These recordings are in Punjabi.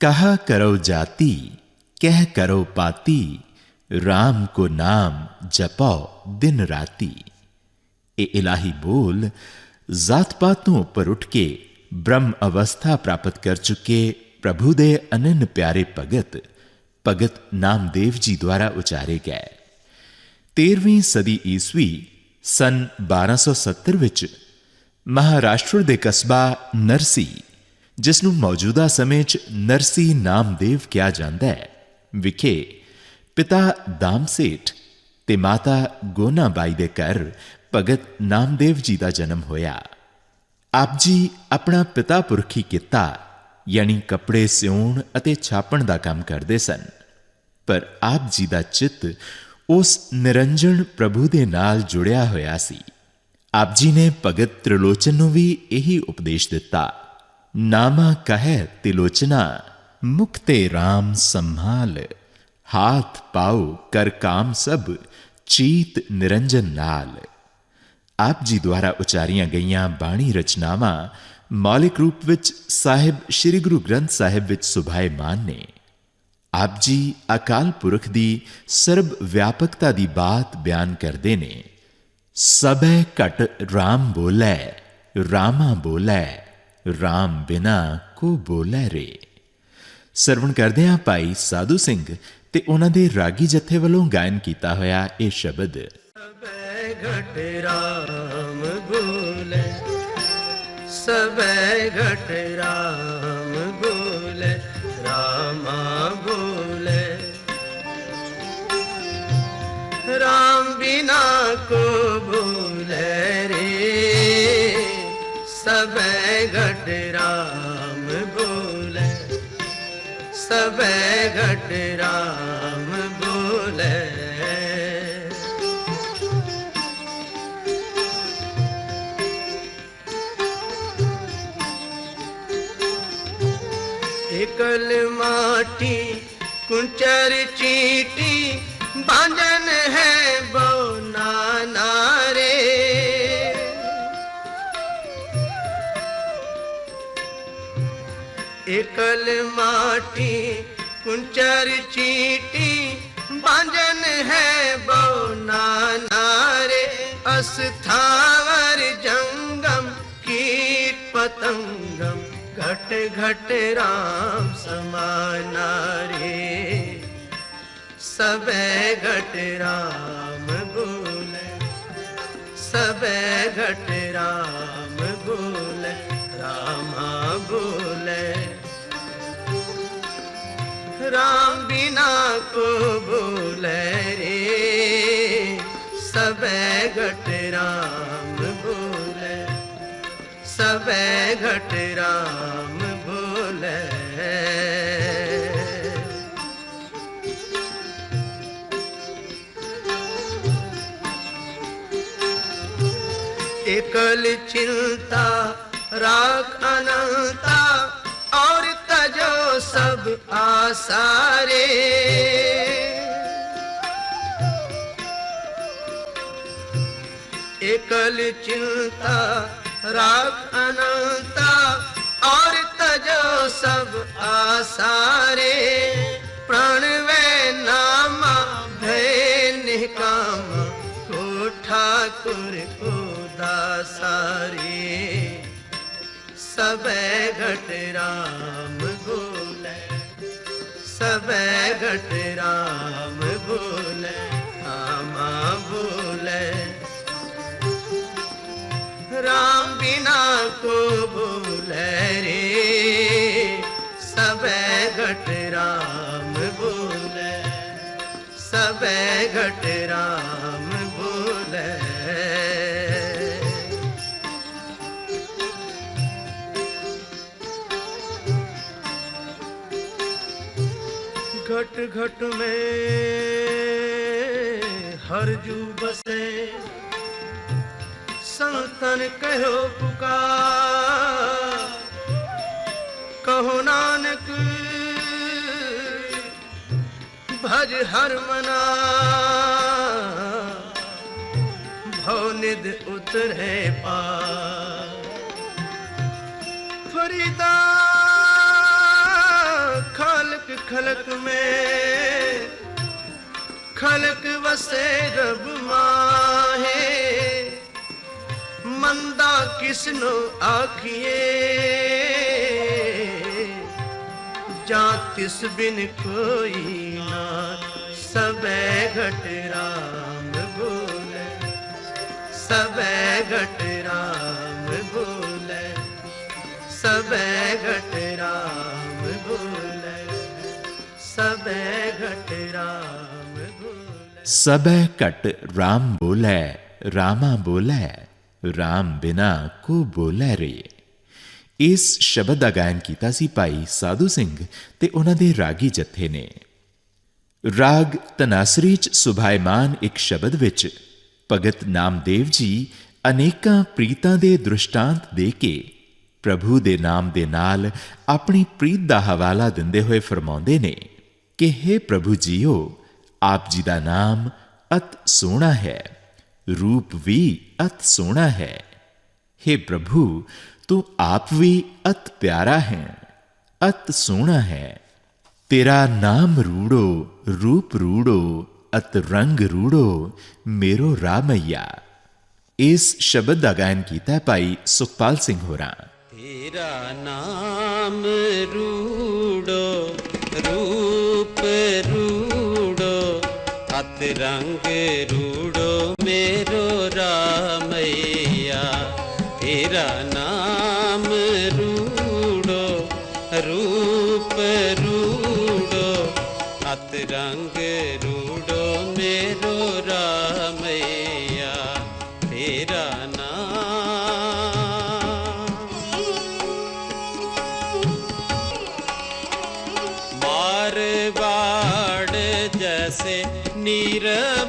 कहा करो जाति कह करो पाती राम को नाम जपो दिन राती ਇਹ ਇਲਾਹੀ ਬੋਲ ਜ਼ਾਤ ਪਾਤ ਤੋਂ ਉੱਪਰ ਉੱਠ ਕੇ ਬ੍ਰਹਮ ਅਵਸਥਾ ਪ੍ਰਾਪਤ ਕਰ ਚੁੱਕੇ ਪ੍ਰਭੂ ਦੇ ਅਨੰਨ ਪਿਆਰੇ ਭਗਤ ਭਗਤ ਨਾਮਦੇਵ ਜੀ ਦੁਆਰਾ ਉਚਾਰੇ ਗਏ 13ਵੀਂ ਸਦੀ ਈਸਵੀ ਸਨ 1270 ਵਿੱਚ ਮਹਾਰਾਸ਼ਟਰ ਦੇ ਕਸਬਾ ਨਰਸੀ ਜਿਸ ਨੂੰ ਮੌਜੂਦਾ ਸਮੇਂ 'ਚ ਨਰਸੀ ਨਾਮਦੇਵ ਕਿਹਾ ਜਾਂਦਾ ਹੈ। ਵਿਖੇ ਪਿਤਾ ਦਾਮਸੇਠ ਤੇ ਮਾਤਾ ਗੋਨਾਬਾਈ ਦੇ ਘਰ ਭਗਤ ਨਾਮਦੇਵ ਜੀ ਦਾ ਜਨਮ ਹੋਇਆ। ਆਪ ਜੀ ਆਪਣਾ ਪਿਤਾ ਪੁਰਖੀ ਕਿੱਤਾ, ਯਾਨੀ ਕੱਪੜੇ ਸਿਉਣ ਅਤੇ ਛਾਪਣ ਦਾ ਕੰਮ ਕਰਦੇ ਸਨ। ਪਰ ਆਪ ਜੀ ਦਾ ਚਿੱਤ ਉਸ ਨਿਰੰਜਨ ਪ੍ਰਭੂ ਦੇ ਨਾਲ ਜੁੜਿਆ ਹੋਇਆ ਸੀ। ਆਪ ਜੀ ਨੇ ਭਗਤ ਤ੍ਰਿਲੋਚਨ ਨੂੰ ਵੀ ਇਹੀ ਉਪਦੇਸ਼ ਦਿੱਤਾ। ਨਾਮਾ ਕਹੈ ਤਿਲੋਚਨਾ ਮੁਕਤੇ RAM ਸੰਭਾਲ ਹਾਥ ਪਾਉ ਕਰ ਕਾਮ ਸਭ ਚੀਤ ਨਿਰੰਜਨ ਨਾਲ ਆਪ ਜੀ ਦੁਆਰਾ ਉਚਾਰੀਆਂ ਗਈਆਂ ਬਾਣੀ ਰਚਨਾਵਾਂ ਮੌਲਿਕ ਰੂਪ ਵਿੱਚ ਸਾਹਿਬ ਸ੍ਰੀ ਗੁਰੂ ਗ੍ਰੰਥ ਸਾਹਿਬ ਵਿੱਚ ਸੁਭਾਏਮਾਨ ਨੇ ਆਪ ਜੀ ਅਕਾਲ ਪੁਰਖ ਦੀ ਸਰਬ ਵਿਆਪਕਤਾ ਦੀ ਬਾਤ ਬਿਆਨ ਕਰਦੇ ਨੇ ਸਬੈ ਘਟ RAM ਬੋਲੇ ਰਾਮਾ ਬੋਲੇ RAM ਬਿਨਾ ਕੋ ਬੋਲੇ ਰੇ। ਸਰਵਣ ਕਰਦੇ ਆ ਭਾਈ ਸਾਧੂ ਸਿੰਘ ਤੇ ਉਹਨਾਂ ਦੇ ਰਾਗੀ ਜਥੇ ਵੱਲੋਂ ਗਾਇਨ ਕੀਤਾ ਹੋਇਆ ਇਹ ਸ਼ਬਦ। ਸਬੈ ਘਟ ਰਾਮ ਬੋਲੇ ਸਬੈ ਘਟ ਰਾਮ ਬੋਲੇ, ਰਾਮਾ ਬੋਲੇ। ਰਾਮ ਬਿਨਾ ਕੋ घट राम बोले सबे घट राम बोले एकल माटी कुंचर चीटी बांजन है एकल माटी कुंचर चीटी बांजन है बोना नारे अस्थावर जंगम कीट पतंगम घट घट राम समाना रे सबे घट राम बोले सबे घट राम बोले रामा बोले राम बिना को बोले रे सबे घट राम बोले सबे घट राम बोले एकल चिंता राख अनंता और तजो सब आसारे एकल चिंता राख अनंता और तजो सब आसारे प्राण वे नामा भय निकाम को ठाकुर को दासारे सबे घट राम बोले ਸਭੈ ਘਟ ਰਾਮ ਬੋਲੇ ਆਮਾ ਬੋਲੇ। ਰਾਮ ਬਿਨਾ ਕੋ ਬੋਲੇ ਰੇ ਸਭੈ ਘਟ ਰਾਮ ਬੋਲੇ। ਸਭੈ ਘਟ ਰਾਮ घट घट में हर जू बसे। संतन कहो पुकार। कहो नानक, भज हर मना। भवनिध उतरे पार। फरीदा खलक में खलक वसे रब माहे मंदा किसनो आखिए जा तिस बिन कोई ना सबे घट राम बोले सबे घट राम बोले सबे घट राम बोले ਸਬੈ ਘਟ RAM ਭੋਲੇ ਸਬੈ ਘਟ RAM ਬੋਲੇ, ਰਾਮਾ ਬੋਲੇ RAM ਬਿਨਾ ਕੋ ਬੋਲੇ ਰੇ। ਇਸ ਸ਼ਬਦ ਦਾ ਗਾਇਨ ਕੀਤਾ ਸੀ ਭਾਈ ਸਾਧੂ ਸਿੰਘ ਤੇ ਉਹਨਾਂ ਦੇ ਰਾਗੀ ਜਥੇ ਨੇ। ਰਾਗ ਤਨਾਸਰੀ ਚ ਸੁਭਾਇਮਾਨ ਇੱਕ ਸ਼ਬਦ ਵਿੱਚ ਭਗਤ ਨਾਮਦੇਵ ਜੀ ਅਨੇਕਾਂ ਪ੍ਰੀਤਾਂ ਦੇ ਦ੍ਰਿਸ਼ਟਾਂਤ ਦੇ ਕੇ ਪ੍ਰਭੂ ਦੇ ਨਾਮ ਦੇ ਨਾਲ ਆਪਣੀ ਪ੍ਰੀਤ ਦਾ ਹਵਾਲਾ ਦਿੰਦੇ ਹੋਏ ਫਰਮਾਉਂਦੇ ਨੇ। ਕਿ हे ਪ੍ਰਭੂ ਜੀਓ, ਆਪ ਜੀ ਦਾ ਨਾਮ ਅਤ ਸੋਹਣਾ ਹੈ, ਰੂਪ ਵੀ ਅਤ ਸੋਹਣਾ ਹੈ। हे ਪ੍ਰਭੂ, ਤੂੰ ਆਪ ਵੀ ਅਤ ਪਿਆਰਾ ਹੈ, ਅਤ ਸੋਹਣਾ ਹੈ। ਤੇਰਾ ਨਾਮ ਰੂੜੋ, ਰੂਪ ਰੂੜੋ, ਅਤ ਰੰਗ ਰੂੜੋ, ਮੇਰੋ ਰਾਮਈਆ। ਇਸ ਸ਼ਬਦ ਦਾ ਗਾਇਨ ਕੀਤਾ ਭਾਈ ਸੁਖਪਾਲ ਸਿੰਘ ਹੋਰਾਂ। ਤੇਰਾ ਨਾਮ ਰੂੜੋ ਅਤ ਰੰਗ ਰੂੜੋ ਮੇਰੋ ਰਾਮਈਆ ਤੇਰਾ ਨਾਮ ਰੂੜੋ ਰੂਪ ਰੂੜੋ ਅਤ ਰੰਗ ਰੂੜੋ ਮੇਰੋ ਰਾਮਈਆ பிறவி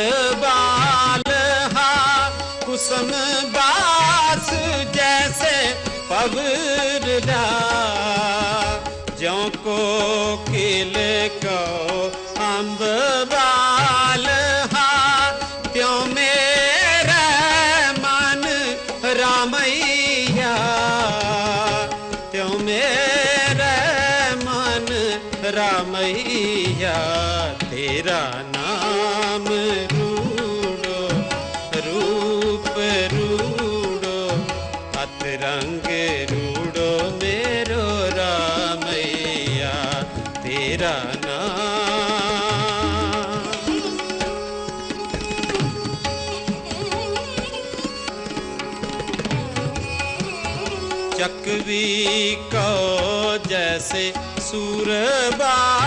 इंद्र बाल हा कुसुम बास जैसे पवरला जो को किल को ਸੇ ਸੂਰਬਾ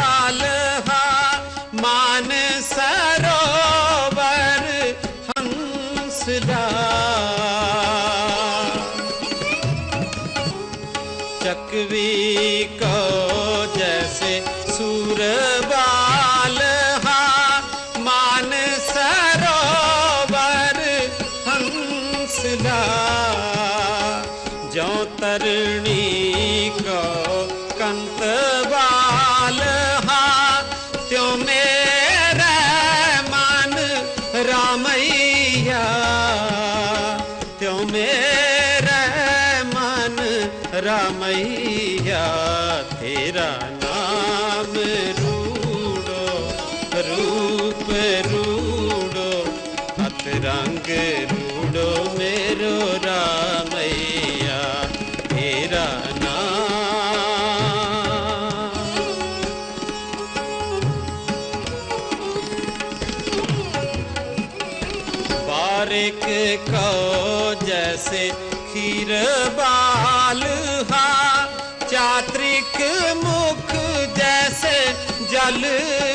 जल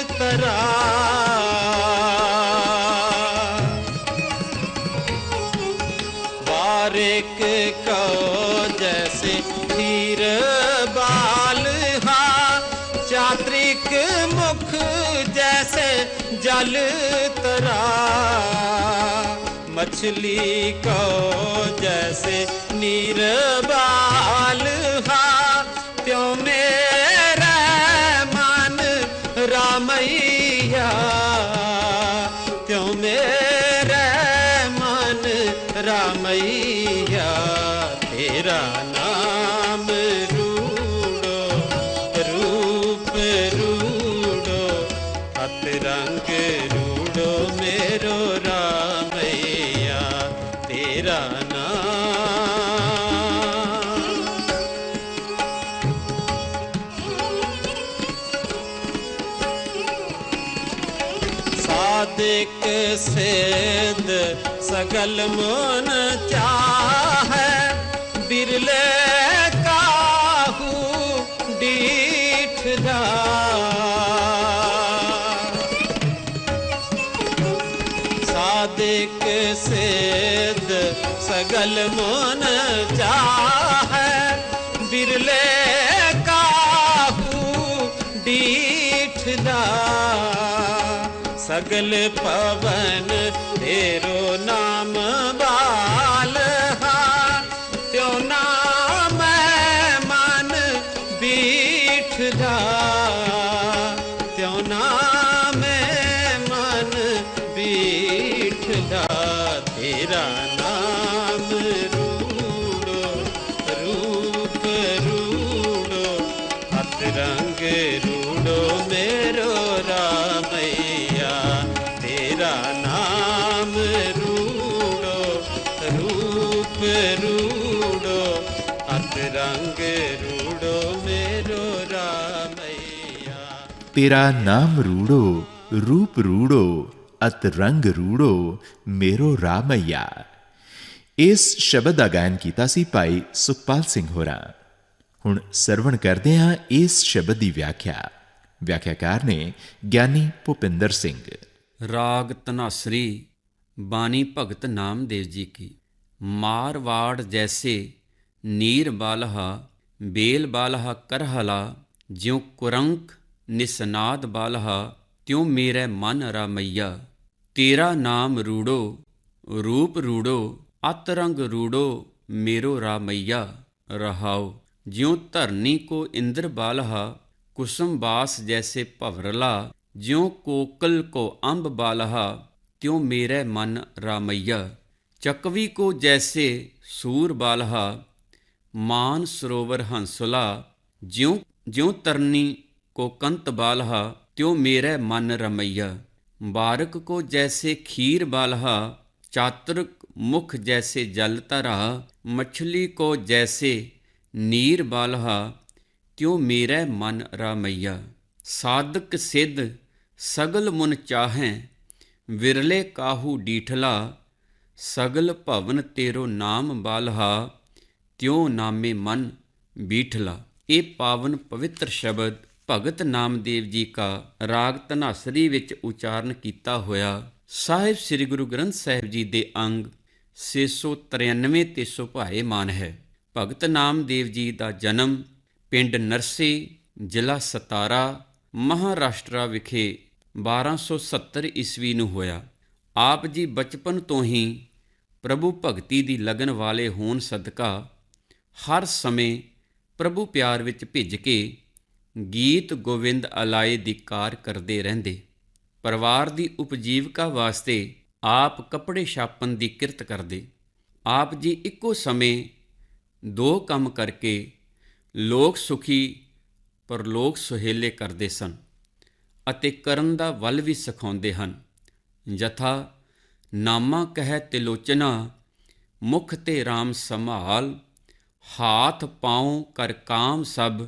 तरा बारिक को जैसे खीर बाल हा, चात्रिक मुख जैसे जल तरा। मछली को जैसे नीर बाल हा ராமையா सगल पवन तेरो नाम ਤੇਰਾ ਨਾਮ ਰੂੜੋ, ਰੂਪ ਰੂੜੋ ਅਤ ਰੰਗ ਰੂੜੋ, ਮੇਰੋ ਰਾਮਈਆ ਇਸ ਸ਼ਬਦ ਦਾ ਗਾਇਨ ਕੀਤਾ ਸੀ ਭਾਈ ਸੁਖਪਾਲ ਸਿੰਘ ਹੋਰਾਂ। ਹੁਣ ਸਰਵਣ ਕਰਦੇ ਹਾਂ ਇਸ ਸ਼ਬਦ ਦੀ ਵਿਆਖਿਆ। ਵਿਆਖਿਆਕਾਰ ਨੇ ਗਿਆਨੀ ਭੁਪਿੰਦਰ ਸਿੰਘ। ਰਾਗ ਧਨਾਸਰੀ, ਬਾਣੀ ਭਗਤ ਨਾਮਦੇਵ ਜੀ ਕੀ। ਮਾਰਵਾੜ ਜੈਸੇ, ਨੀਰ ਬਾਲਹਾ, ਬੇਲ ਬਾਲਹਾ ਕਰਹਲਾ, ਜਿਉ ਕੁਰੰਕ ਨਿਸਨਾਦ ਬਾਲਹਾ, ਤਿਉ ਮੇਰੇ ਮਨ ਰਾਮਈਆ। ਤੇਰਾ ਨਾਮ ਰੂੜੋ, ਰੂਪ ਰੂੜੋ ਅਤ ਰੰਗ ਰੂੜੋ, ਮੇਰੋ ਰਾਮਈਆ। ਰਹਾਉ, ਜਿਉ ਧਰਨੀ ਕੋ ਇੰਦਰ ਬਾਲਹਾ, ਕੁਸਮ ਬਾਸ ਜੈਸੇ ਭਵਰਲਾ। ਜਿਉ ਕੋਕਲ ਕੋ ਅੰਬ ਬਾਲਹਾ, ਤਿਉ ਮੇਰੇ ਮਨ ਰਾਮਈਆ। ਚਕਵੀ ਕੋ ਜੈਸੇ ਸੂਰ ਬਾਲਹਾ, ਮਾਨ ਸਰੋਵਰ ਹੰਸਲਾ। ਜਿਉ ਜਿਉ ਤਰਨੀ ਕੋ ਕੰਤ ਬਾਲਹਾ ਤਿਉ ਮੇਰੇ ਮਨ ਰਮਈਆ ਬਾਰਕ ਕੋ ਜੈਸੇ ਖੀਰ ਬਾਲਹਾ ਚਾਤਰਕ ਮੁਖ ਜੈਸੇ ਜਲ ਤਰਾ ਮਛਲੀ ਕੋ ਜੈਸੇ ਨੀਰ ਬਾਲਹਾ ਤਿਉ ਮੇਰੇ ਮਨ ਰਾਮਈਆ ਸਾਧਕ ਸਿੱਧ ਸਗਲ ਮੁਨ ਚਾਹੈ ਵਿਰਲੇ ਕਾਹੂ ਡੀਠਲਾ ਸਗਲ ਭਵਨ ਤੇਰੋ ਨਾਮ ਬਾਲਹਾ ਤਿਉ ਨਾਮੇ ਮਨ ਬੀਠਲਾ ਇਹ ਪਾਵਨ ਪਵਿੱਤਰ ਸ਼ਬਦ ਭਗਤ ਨਾਮਦੇਵ ਜੀ ਕਾ ਰਾਗ ਧਨਾਸਰੀ ਵਿੱਚ ਉਚਾਰਨ ਕੀਤਾ ਹੋਇਆ ਸਾਹਿਬ ਸ੍ਰੀ ਗੁਰੂ ਗ੍ਰੰਥ ਸਾਹਿਬ ਜੀ ਦੇ ਅੰਗ 693 ਤੇ ਸੁਭਾਏਮਾਨ ਹੈ। ਭਗਤ ਨਾਮਦੇਵ ਜੀ ਦਾ ਜਨਮ ਪਿੰਡ ਨਰਸੇ, ਜ਼ਿਲ੍ਹਾ ਸਤਾਰਾ, ਮਹਾਰਾਸ਼ਟਰ ਵਿਖੇ 1270 ਈਸਵੀ ਨੂੰ ਹੋਇਆ। ਆਪ ਜੀ ਬਚਪਨ ਤੋਂ ਹੀ ਪ੍ਰਭੂ ਭਗਤੀ ਦੀ ਲਗਨ ਵਾਲੇ ਹੋਣ ਸਦਕਾ ਹਰ ਸਮੇਂ ਪ੍ਰਭੂ ਪਿਆਰ ਵਿੱਚ ਭਿੱਜ ਕੇ ਗੀਤ ਗੋਵਿੰਦ ਅਲਾਏ ਦੀ ਕਾਰ ਕਰਦੇ ਰਹਿੰਦੇ। ਪਰਿਵਾਰ ਦੀ ਉਪਜੀਵਕਾ ਵਾਸਤੇ ਆਪ ਕੱਪੜੇ ਛਾਪਣ ਦੀ ਕਿਰਤ ਕਰਦੇ। ਆਪ ਜੀ ਇੱਕੋ ਸਮੇਂ ਦੋ ਕੰਮ ਕਰਕੇ ਲੋਕ ਸੁਖੀ, ਪਰ ਲੋਕ ਸੁਹੇਲੇ ਕਰਦੇ ਸਨ ਅਤੇ ਕਰਨ ਦਾ ਵੱਲ ਵੀ ਸਿਖਾਉਂਦੇ ਹਨ। ਜਥਾ, ਨਾਮਾ ਕਹਿ ਤਿਲੋਚਨਾ, ਮੁਖ ਤੇ RAM ਸੰਭਾਲ, ਹਾਥ ਪਾਉ ਕਰ ਕਾਮ ਸਭ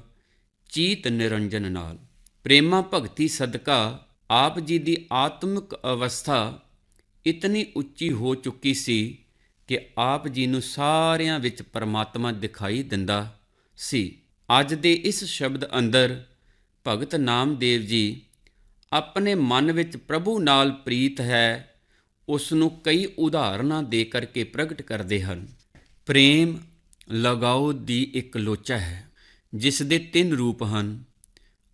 ਚੀਤ ਨਿਰੰਜਨ ਨਾਲ। ਪ੍ਰੇਮਾ ਭਗਤੀ ਸਦਕਾ ਆਪ ਜੀ ਦੀ ਆਤਮਿਕ ਅਵਸਥਾ ਇਤਨੀ ਉੱਚੀ ਹੋ ਚੁੱਕੀ ਸੀ ਕਿ ਆਪ ਜੀ ਨੂੰ ਸਾਰਿਆਂ ਵਿੱਚ ਪਰਮਾਤਮਾ ਦਿਖਾਈ ਦਿੰਦਾ ਸੀ। ਅੱਜ ਦੇ ਇਸ ਸ਼ਬਦ ਅੰਦਰ ਭਗਤ ਨਾਮਦੇਵ ਜੀ ਆਪਣੇ ਮਨ ਵਿੱਚ ਪ੍ਰਭੂ ਨਾਲ ਪ੍ਰੀਤ ਹੈ ਉਸ ਨੂੰ ਕਈ ਉਦਾਹਰਨਾਂ ਦੇ ਕਰਕੇ ਪ੍ਰਗਟ ਕਰਦੇ ਹਨ। ਪ੍ਰੇਮ ਲਗਾਓ ਦੀ ਇੱਕ ਲੋਚਾ ਹੈ। ਜਿਸ ਦੇ ਤਿੰਨ ਰੂਪ ਹਨ,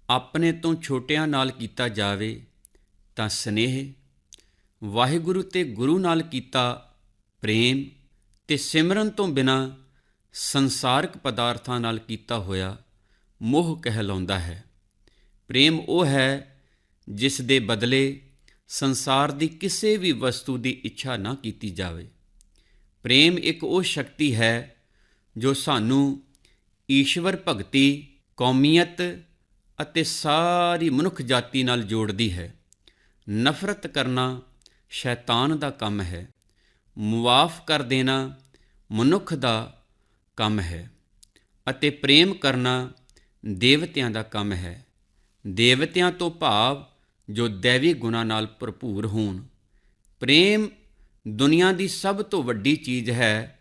ਆਪਣੇ ਤੋਂ ਛੋਟਿਆਂ ਨਾਲ ਕੀਤਾ ਜਾਵੇ ਤਾਂ ਸਨੇਹ, ਵਾਹਿਗੁਰੂ ਤੇ ਗੁਰੂ ਨਾਲ ਕੀਤਾ ਪ੍ਰੇਮ ਤੇ ਸਿਮਰਨ ਤੋਂ ਬਿਨਾ ਸੰਸਾਰਕ ਪਦਾਰਥਾਂ ਨਾਲ ਕੀਤਾ ਹੋਇਆ ਮੋਹ ਕਹਿਲਾਉਂਦਾ ਹੈ। ਪ੍ਰੇਮ ਉਹ ਹੈ ਜਿਸ ਦੇ ਬਦਲੇ ਸੰਸਾਰ ਦੀ ਕਿਸੇ ਵੀ ਵਸਤੂ ਦੀ ਇੱਛਾ ਨਾ ਕੀਤੀ ਜਾਵੇ। ਪ੍ਰੇਮ ਇੱਕ ਉਹ ਸ਼ਕਤੀ ਹੈ ਜੋ ਸਾਨੂੰ ਈਸ਼ਵਰ ਭਗਤੀ ਕੌਮੀਅਤ ਅਤੇ ਸਾਰੀ ਮਨੁੱਖ ਜਾਤੀ ਨਾਲ ਜੋੜਦੀ ਹੈ। ਨਫ਼ਰਤ ਕਰਨਾ ਸ਼ੈਤਾਨ ਦਾ ਕੰਮ ਹੈ। ਮੁਆਫ ਕਰ ਦੇਣਾ ਮਨੁੱਖ ਦਾ ਕੰਮ ਹੈ ਅਤੇ ਪ੍ਰੇਮ ਕਰਨਾ ਦੇਵਤਿਆਂ ਦਾ ਕੰਮ ਹੈ। ਦੇਵਤਿਆਂ ਤੋਂ ਭਾਵ ਜੋ ਦੇਵੀ ਗੁਣਾ ਨਾਲ ਭਰਪੂਰ ਹੋਣ। ਪ੍ਰੇਮ ਦੁਨੀਆ ਦੀ ਸਭ ਤੋਂ ਵੱਡੀ ਚੀਜ਼ ਹੈ।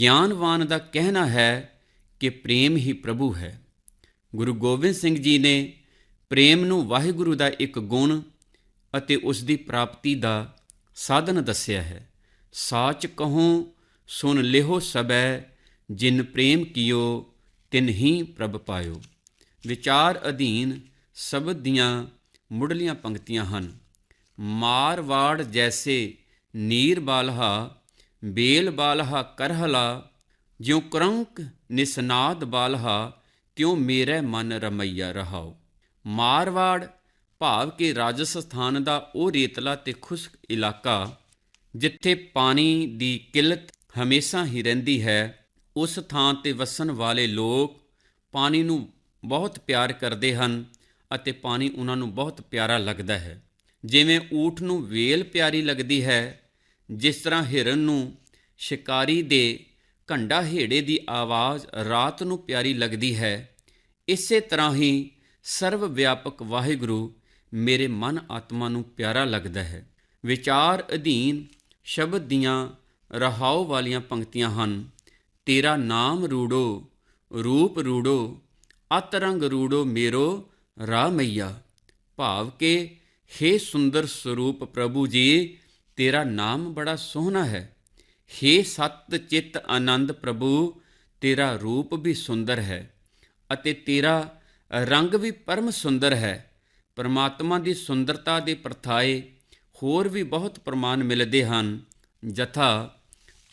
ਗਿਆਨਵਾਨ ਦਾ ਕਹਿਣਾ ਹੈ ਕਿ ਪ੍ਰੇਮ ਹੀ ਪ੍ਰਭੂ ਹੈ। ਗੁਰੂ ਗੋਬਿੰਦ ਸਿੰਘ ਜੀ ਨੇ ਪ੍ਰੇਮ ਨੂੰ ਵਾਹਿਗੁਰੂ ਦਾ ਇੱਕ ਗੁਣ ਅਤੇ ਉਸ ਦੀ ਪ੍ਰਾਪਤੀ ਦਾ ਸਾਧਨ ਦੱਸਿਆ ਹੈ। ਸਾਚ ਕਹੋ, ਸੁਨ ਲਿਹੋ ਸਬੈ ਜਿਨ ਪ੍ਰੇਮ ਕੀਓ, ਤਿਨ ਹੀ ਪ੍ਰਭ ਪਾਇਓ। ਵਿਚਾਰ ਅਧੀਨ ਸ਼ਬਦ ਦੀਆਂ ਮੁੱਢਲੀਆਂ ਪੰਕਤੀਆਂ ਹਨ। ਮਾਰਵਾੜ ਜੈਸੇ, ਨੀਰ ਬਾਲਹਾ, ਬੇਲ ਬਾਲਹਾ ਕਰਹਲਾ ਜਿਉ ਕਰੰਕ ਨਿਸਨਾਦ ਬਾਲਹਾ, ਤਿਉ ਮੇਰੇ ਮਨ ਰਮਈਆ ਰਹਾਓ ਮਾਰਵਾੜ ਭਾਵ ਕਿ ਰਾਜਸਥਾਨ ਦਾ ਉਹ ਰੇਤਲਾ ਤੇ ਖੁਸ਼ਕ ਇਲਾਕਾ, ਜਿੱਥੇ ਪਾਣੀ ਦੀ ਕਿਲਤ ਹਮੇਸ਼ਾ ਹੀ ਰਹਿੰਦੀ ਹੈ, ਉਸ ਥਾਂ ਤੇ ਵਸਣ ਵਾਲੇ ਲੋਕ ਪਾਣੀ ਨੂੰ ਬਹੁਤ ਪਿਆਰ ਕਰਦੇ ਹਨ ਅਤੇ ਪਾਣੀ ਉਹਨਾਂ ਨੂੰ ਬਹੁਤ ਪਿਆਰਾ ਲੱਗਦਾ ਹੈ। ਜਿਵੇਂ ਊਠ ਨੂੰ ਵੇਲ ਪਿਆਰੀ ਲੱਗਦੀ ਹੈ, ਜਿਸ ਤਰ੍ਹਾਂ ਹਿਰਨ ਨੂੰ ਸ਼ਿਕਾਰੀ ਦੇ ਘੰਡਾ ਹੇੜੇ ਦੀ ਆਵਾਜ਼ ਰਾਤ ਨੂੰ ਪਿਆਰੀ ਲੱਗਦੀ ਹੈ। ਇਸੇ ਤਰ੍ਹਾਂ ਹੀ ਸਰਵ ਵਿਆਪਕ ਵਾਹਿਗੁਰੂ ਮੇਰੇ ਮਨ ਆਤਮਾ ਨੂੰ ਪਿਆਰਾ ਲੱਗਦਾ ਹੈ। ਵਿਚਾਰ ਅਧੀਨ ਸ਼ਬਦ ਦੀਆਂ ਰਹਾਉ ਵਾਲੀਆਂ ਪੰਕਤੀਆਂ ਹਨ। ਤੇਰਾ ਨਾਮ ਰੂੜੋ, ਰੂਪ ਰੂੜੋ, ਅਤ ਰੰਗ ਰੂੜੋ ਮੇਰੋ ਰਾਮਈਆ ਭਾਵ ਕਿ हे ਸੁੰਦਰ ਸਰੂਪ ਪ੍ਰਭੂ ਜੀ, ਤੇਰਾ ਨਾਮ ਬੜਾ ਸੋਹਣਾ ਹੈ। हे ਸਤ ਚਿਤ ਆਨੰਦ ਪ੍ਰਭੂ, ਤੇਰਾ ਰੂਪ ਵੀ ਸੁੰਦਰ ਹੈ ਅਤੇ ਤੇਰਾ ਰੰਗ ਵੀ ਪਰਮ ਸੁੰਦਰ ਹੈ। ਪਰਮਾਤਮਾ ਦੀ ਸੁੰਦਰਤਾ ਦੇ ਪ੍ਰਥਾਏ ਹੋਰ ਵੀ ਬਹੁਤ ਪ੍ਰਮਾਣ ਮਿਲਦੇ ਹਨ। ਜਥਾ,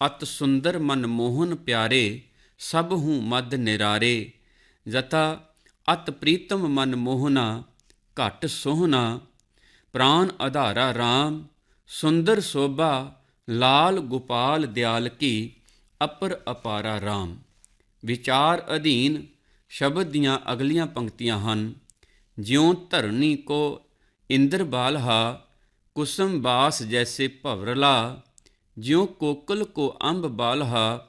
ਅਤ ਸੁੰਦਰ ਮਨਮੋਹਨ ਪਿਆਰੇ, ਸਭ ਹੂੰ ਮਦ ਨਿਰਾਰੇ। ਜਥਾ, ਅਤ ਪ੍ਰੀਤਮ ਮਨ ਮੋਹਨਾ, ਘਟ ਸੋਹਣਾ ਪ੍ਰਾਨ ਆਧਾਰਾ RAM ਸੁੰਦਰ ਸੋਭਾ ਲਾਲ ਗੋਪਾਲ ਦਿਆਲ ਕੀ ਅਪਰ ਅਪਾਰਾ RAM ਵਿਚਾਰ ਅਧੀਨ ਸ਼ਬਦ ਦੀਆਂ ਅਗਲੀਆਂ ਪੰਕਤੀਆਂ ਹਨ, ਜਿਉ ਧਰਨੀ ਕੋ ਇੰਦਰ ਬਾਲਹਾ, ਕੁਸਮ ਬਾਸ ਜੈਸੇ ਭਵਰਲਾ, ਜਿਉ ਕੋਕਲ ਕੋ ਅੰਬ ਬਾਲਹਾ,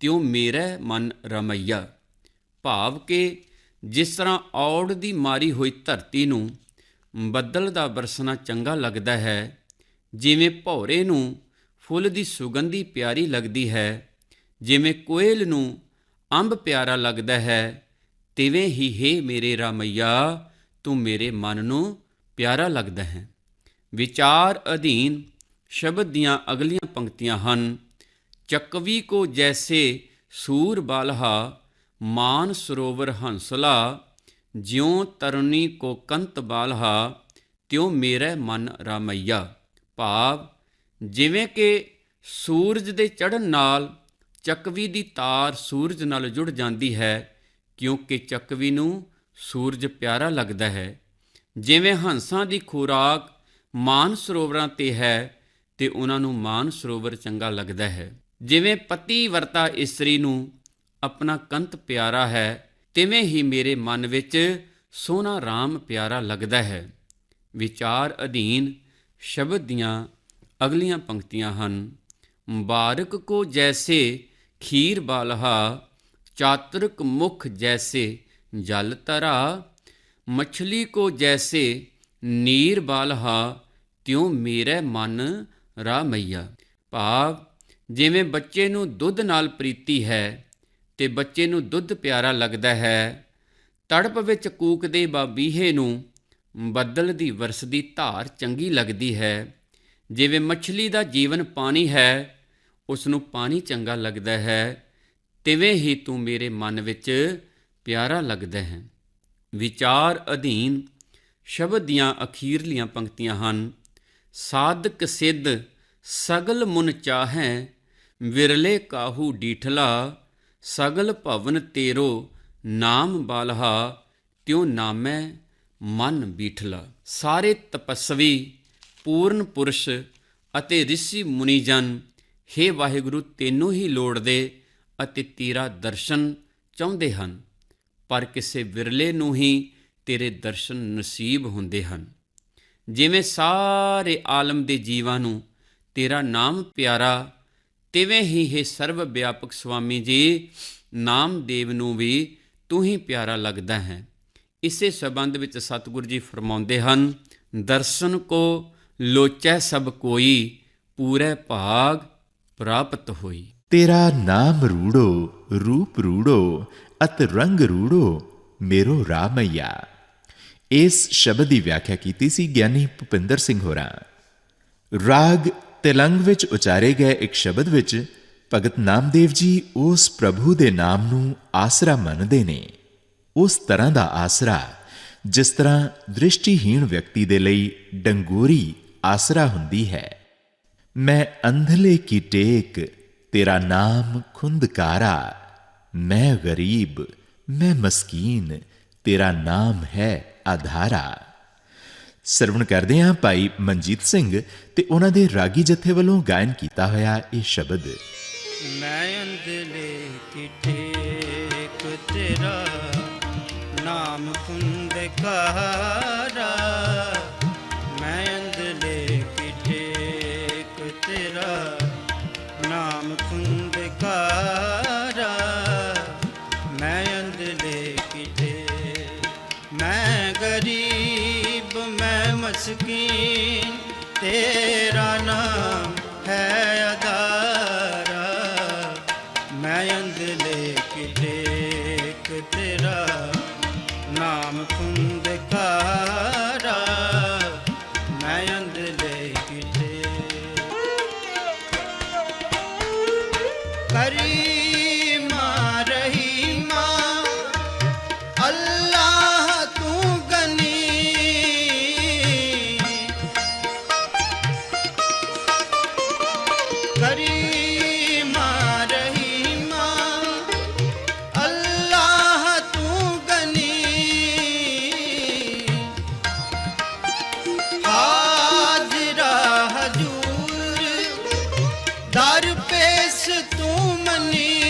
ਤਿਉ ਮੇਰੇ ਮਨ ਰਮਈਆ। ਭਾਵ ਕਿ ਜਿਸ ਤਰ੍ਹਾਂ ਔੜ ਦੀ ਮਾਰੀ ਹੋਈ ਧਰਤੀ ਨੂੰ ਬੱਦਲ ਦਾ ਬਰਸਣਾ ਚੰਗਾ ਲੱਗਦਾ ਹੈ, ਜਿਵੇਂ ਭੌਰੇ ਨੂੰ ਫੁੱਲ ਦੀ ਸੁਗੰਧੀ ਪਿਆਰੀ ਲੱਗਦੀ ਹੈ। ਜਿਵੇਂ ਕੋਇਲ ਨੂੰ ਅੰਬ ਪਿਆਰਾ ਲੱਗਦਾ ਹੈ। ਤਿਵੇਂ ਹੀ, ਹੈ ਮੇਰੇ ਰਾਮਈਆ, ਤੂੰ ਮੇਰੇ ਮਨ ਨੂੰ ਪਿਆਰਾ ਲੱਗਦਾ ਹੈ। ਵਿਚਾਰ ਅਧੀਨ ਸ਼ਬਦ ਦੀਆਂ ਅਗਲੀਆਂ ਪੰਕਤੀਆਂ ਹਨ। ਚੱਕਵੀ ਕੋ ਜੈਸੇ ਸੂਰ ਬਾਲਹਾ, ਮਾਨ ਸਰੋਵਰ ਹੰਸਲਾ, ਜਿਉ ਤਰਨੀ ਕੋ ਕੰਤ ਬਾਲਹਾ, ਤਿਉ ਮੇਰੇ ਮਨ ਰਾਮਈਆ, ਭਾਵ ਜਿਵੇਂ ਕਿ ਸੂਰਜ ਦੇ ਚੜ੍ਹਨ ਨਾਲ ਚੱਕਵੀ ਦੀ ਤਾਰ ਸੂਰਜ ਨਾਲ ਜੁੜ ਜਾਂਦੀ ਹੈ, ਕਿਉਂਕਿ ਚੱਕਵੀ ਨੂੰ ਸੂਰਜ ਪਿਆਰਾ ਲੱਗਦਾ ਹੈ। ਜਿਵੇਂ ਹੰਸਾਂ ਦੀ ਖੁਰਾਕ ਮਾਨ ਸਰੋਵਰਾਂ ਤੇ ਹੈ, ਤੇ ਉਹਨਾਂ ਨੂੰ ਮਾਨ ਸਰੋਵਰ ਚੰਗਾ ਲੱਗਦਾ ਹੈ। ਜਿਵੇਂ ਪਤੀ ਵਰਤਾ ਇਸਤਰੀ ਨੂੰ, ਆਪਣਾ ਕੰਤ ਪਿਆਰਾ ਹੈ, ਤਿਵੇਂ ਹੀ ਮੇਰੇ ਮਨ ਵਿੱਚ ਸੋਹਣਾ RAM ਪਿਆਰਾ ਲੱਗਦਾ ਹੈ। ਵਿਚਾਰ ਅਧੀਨ ਸ਼ਬਦ ਦੀਆਂ ਅਗਲੀਆਂ ਪੰਕਤੀਆਂ ਹਨ। ਮੁਬਾਰਕ ਕੋ ਜੈਸੇ ਖੀਰ ਬਾਲਹਾ, ਚਾਤਰਕ ਮੁਖ ਜੈਸੇ ਜਲ ਤਰਾ ਮਛਲੀ ਕੋ ਜੈਸੇ ਨੀਰ ਬਾਲਹਾ, ਤਿਉ ਮੇਰੇ ਮਨ ਰਾਮਈਆ। ਭਾਵ, ਜਿਵੇਂ ਬੱਚੇ ਨੂੰ ਦੁੱਧ ਨਾਲ ਪ੍ਰੀਤੀ ਹੈ, ਤੇ ਬੱਚੇ ਨੂੰ ਦੁੱਧ ਪਿਆਰਾ ਲੱਗਦਾ ਹੈ, ਤੜਪ ਵਿੱਚ ਕੂਕਦੇ ਬਾਬੀਹੇ ਨੂੰ ਬੱਦਲ ਦੀ ਵਰਸਦੀ ਧਾਰ ਚੰਗੀ ਲੱਗਦੀ ਹੈ। ਜਿਵੇਂ ਮੱਛਲੀ ਦਾ ਜੀਵਨ ਪਾਣੀ ਹੈ ਉਸ ਨੂੰ ਪਾਣੀ ਚੰਗਾ ਲੱਗਦਾ ਹੈ, ਤਿਵੇਂ ਹੀ ਤੂੰ ਮੇਰੇ ਮਨ ਵਿੱਚ ਪਿਆਰਾ ਲੱਗਦਾ ਹੈ। ਵਿਚਾਰ ਅਧੀਨ ਸ਼ਬਦ ਦੀਆਂ ਅਖੀਰਲੀਆਂ ਪੰਕਤੀਆਂ ਹਨ, ਸਾਧਕ ਸਿੱਧ ਸਗਲ ਮੁਨ ਚਾਹੈ, ਵਿਰਲੇ ਕਾਹੂ ਡੀਠਲਾ, ਸਗਲ ਭਵਨ ਤੇਰੋ ਨਾਮ ਬਾਲਹਾ, ਤਿਉ ਨਾਮੈ ਮਨ ਬੀਠਲਾ। ਸਾਰੇ ਤਪਸਵੀ ਪੂਰਨ ਪੁਰਸ਼ ਅਤੇ ઋષਿ ਮੁਨੀ ਜਨ हे ਵਾਹਿਗੁਰੂ ਤੈਨੂੰ ਹੀ ਲੋੜਦੇ ਅਤੇ ਤੇਰਾ ਦਰਸ਼ਨ ਚਾਹੁੰਦੇ ਹਨ ਪਰ ਕਿਸੇ ਵਿਰਲੇ ਨੂੰ ਹੀ ਤੇਰੇ ਦਰਸ਼ਨ ਨਸੀਬ ਹੁੰਦੇ ਹਨ ਜਿਵੇਂ ਸਾਰੇ ਆਲਮ ਦੇ ਜੀਵਾਂ ਨੂੰ ਤੇਰਾ ਨਾਮ ਪਿਆਰਾ ਤਿਵੇਂ ਹੀ ਹੈ ਸਰਵ ਵਿਆਪਕ ਸੁਆਮੀ ਜੀ ਨਾਮਦੇਵ ਨੂੰ ਵੀ ਤੂੰ ਹੀ ਪਿਆਰਾ ਲੱਗਦਾ ਹੈ ਇਸੇ ਸਬੰਧ ਵਿੱਚ ਸਤਿਗੁਰੂ ਜੀ ਫਰਮਾਉਂਦੇ ਹਨ ਦਰਸ਼ਨ ਕੋ ਲੋਚੈ ਸਭ ਕੋਈ, ਪੂਰੇ ਭਾਗ ਪ੍ਰਾਪਤ ਹੋਈ। ਤੇਰਾ ਨਾਮ ਰੂੜੋ, ਰੂਪ ਰੂੜੋ, ਅਤ ਰੰਗ ਰੂੜੋ, ਮੇਰੋ ਰਾਮਈਆ। ਇਸ ਸ਼ਬਦ ਦੀ ਵਿਆਖਿਆ ਕੀਤੀ ਸੀ ਗਿਆਨੀ ਭੁਪਿੰਦਰ ਸਿੰਘ ਹੋਰਾਂ। ਰਾਗ ਤੇਲੰਗ ਵਿੱਚ ਉਚਾਰੇ ਗਏ ਇੱਕ ਸ਼ਬਦ ਵਿੱਚ, ਭਗਤ ਨਾਮਦੇਵ ਜੀ ਉਸ ਪ੍ਰਭੂ ਦੇ ਨਾਮ ਨੂੰ ਆਸਰਾ ਮੰਨਦੇ ਨੇ। ਉਸ ਤਰ੍ਹਾਂ ਦਾ ਆਸਰਾ, ਜਿਸ ਤਰ੍ਹਾਂ ਦ੍ਰਿਸ਼ਟੀਹੀਣ ਵਿਅਕਤੀ ਦੇ ਲਈ ਡੰਗੋਰੀ ਆਸਰਾ ਹੁੰਦੀ ਹੈ। ਮੈਂ ਅੰਧਲੇ ਕੀ ਟੇਕ, ਤੇਰਾ ਨਾਮ ਖੁੰਦਕਾਰਾ। ਮੈਂ ਗਰੀਬ, ਮੈਂ ਮਸਕੀਨ, ਤੇਰਾ ਨਾਮ ਹੈ ਆਧਾਰਾ। ਸਰਵਣ ਕਰਦੇ ਹਾਂ ਭਾਈ ਮਨਜੀਤ ਸਿੰਘ ਤੇ ਉਹਨਾਂ ਦੇ ਰਾਗੀ ਜਥੇ ਵੱਲੋਂ ਗਾਇਨ ਕੀਤਾ ਹੋਇਆ ਇਹ ਸ਼ਬਦ। ਮੈਂ ਅੰਦਲੇ ਕੀ ਟੇਕ, ਤੇਰਾ ਨਾਮ ਖੁੰਦਕਾਰਾ। ਗਰੀਬ ਮੈਂ ਮਸਕੀਨ ਤੇਰਾ ਨਾਮ ਹੈ ਅਦਾਰਾ ਦਰ ਪੇਸ਼ ਤੂੰ ਮਨੀ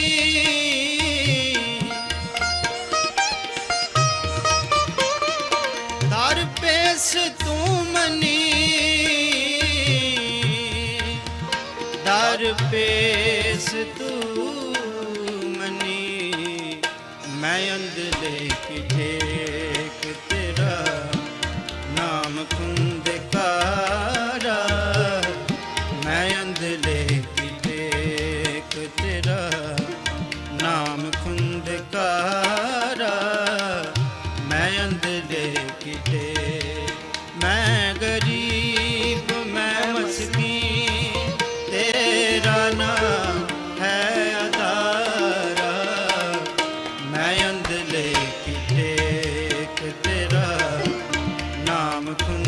ਨਾਮ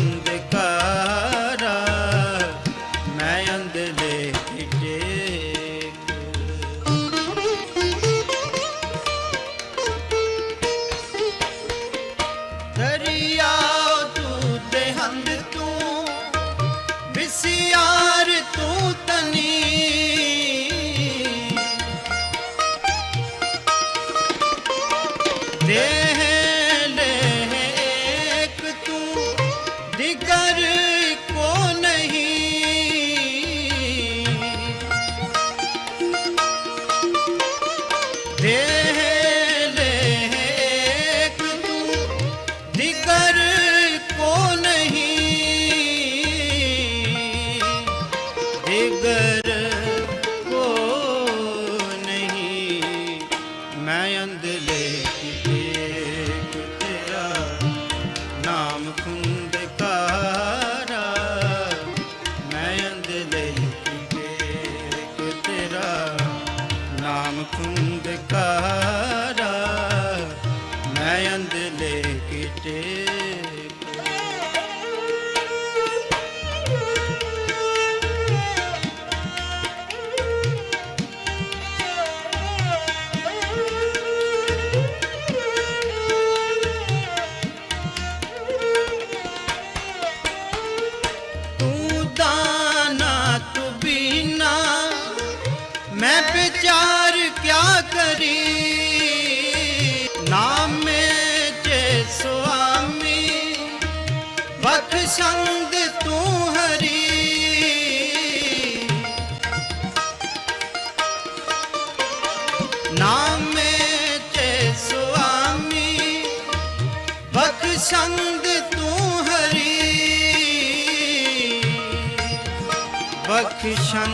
किशन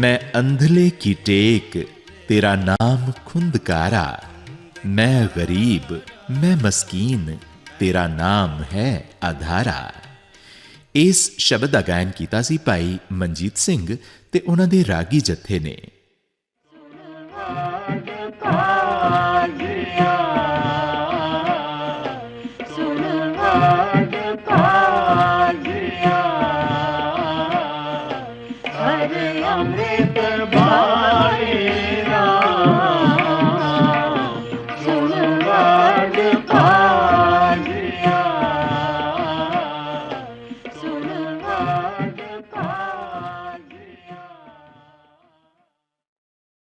मैं अंधले की टेक तेरा नाम खुंदकारा मैं गरीब मैं ਮਸਕੀਨ, ਤੇਰਾ ਨਾਮ ਹੈ ਆਧਾਰਾ ਇਸ ਸ਼ਬਦ ਦਾ ਗਾਇਨ ਕੀਤਾ ਸੀ ਭਾਈ ਮਨਜੀਤ ਸਿੰਘ ਤੇ ਉਹਨਾਂ ਦੇ ਰਾਗੀ ਜਥੇ ਨੇ।